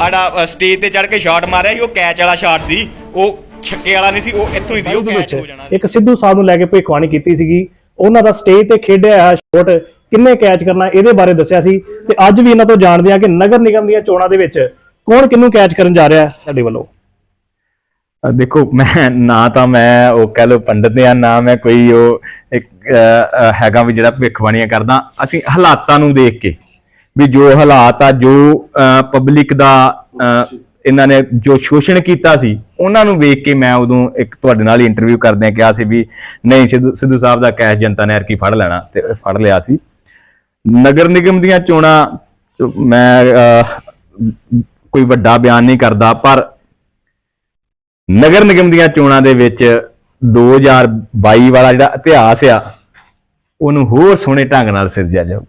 ਆੜਾ stage ਤੇ ਚੜ ਕੇ shot ਮਾਰਿਆ ਸੀ ਉਹ ਕੈਚ ਵਾਲਾ ਸ਼ਾਟ ਸੀ। ਉਹ ਛੱਕੇ ਵਾਲਾ ਨਹੀਂ ਸੀ ਉਹ ਇੱਥੋਂ ਹੀ ਸੀ ਉਹ ਕੈਚ ਹੋ ਜਾਣਾ ਸੀ। ਇੱਕ ਸਿੱਧੂ ਸਾਹਿਬ ਨੂੰ ਲੈ ਕੇ ਭਵਿੱਖਬਾਣੀ ਕੀਤੀ ਸੀਗੀ। ਉਹਨਾਂ ਦਾ ਸਟੇਜ ਤੇ ਖੇਡਿਆ ਹੋਇਆ ਸ਼ਾਟ ਕਿੰਨੇ ਕੈਚ ਕਰਨਾ ਇਹਦੇ ਬਾਰੇ ਦੱਸਿਆ ਸੀ। ਤੇ ਅੱਜ ਵੀ ਇਹਨਾਂ ਤੋਂ ਜਾਣਦੇ ਆ ਕਿ ਨਗਰ ਨਿਗਮ ਦੀਆਂ ਚੋਣਾਂ ਦੇ ਵਿੱਚ ਕੌਣ ਕਿਹਨੂੰ ਕੈਚ ਕਰਨ ਜਾ ਰਿਹਾ ਹੈ ਤੁਹਾਡੇ ਵੱਲੋਂ। ਦੇਖੋ ਮੈਂ ਨਾ ਤਾਂ ਮੈਂ ਉਹ ਕਹਿ ਲਓ ਪੰਡਤ ਆ ਨਾ ਮੈਂ ਕੋਈ ਉਹ ਇੱਕ ਹੈਗਾ ਵੀ ਜਿਹੜਾ ਭਵਿੱਖਬਾਣੀਆਂ ਕਰਦਾ। ਅਸੀਂ ਹਾਲਾਤਾਂ ਨੂੰ ਦੇਖ ਕੇ ਵੀ ਜੋ ਹਾਲਾਤ ਆ, ਜੋ ਪਬਲਿਕ ਦਾ ਇਹਨਾਂ ਨੇ ਜੋ ਸ਼ੋਸ਼ਣ ਕੀਤਾ ਸੀ, ਉਹਨਾਂ ਨੂੰ ਵੇਖ ਕੇ ਮੈਂ ਉਦੋਂ ਇੱਕ ਤੁਹਾਡੇ ਨਾਲ ਹੀ ਇੰਟਰਵਿਊ ਕਰਦਿਆਂ ਕਿਹਾ ਸੀ ਵੀ ਨਹੀਂ, ਸਿੱਧੂ ਸਿੱਧੂ ਸਾਹਿਬ ਦਾ ਕੈਸ਼ ਜਨਤਾ ਨੇ ਕੀ ਫੜ ਲੈਣਾ ਤੇ ਫੜ ਲਿਆ ਸੀ। ਨਗਰ ਨਿਗਮ ਦੀਆਂ ਚੋਣਾਂ ਚ ਮੈਂ ਕੋਈ ਵੱਡਾ ਬਿਆਨ ਨਹੀਂ ਕਰਦਾ, ਪਰ ਨਗਰ ਨਿਗਮ ਦੀਆਂ ਚੋਣਾਂ ਦੇ ਵਿੱਚ 2022 ਵਾਲਾ ਜਿਹੜਾ ਇਤਿਹਾਸ ਆ, ਉਹਨੂੰ ਹੋਰ ਸੋਹਣੇ ਢੰਗ ਨਾਲ ਸਿਰਜਿਆ ਜਾਊ।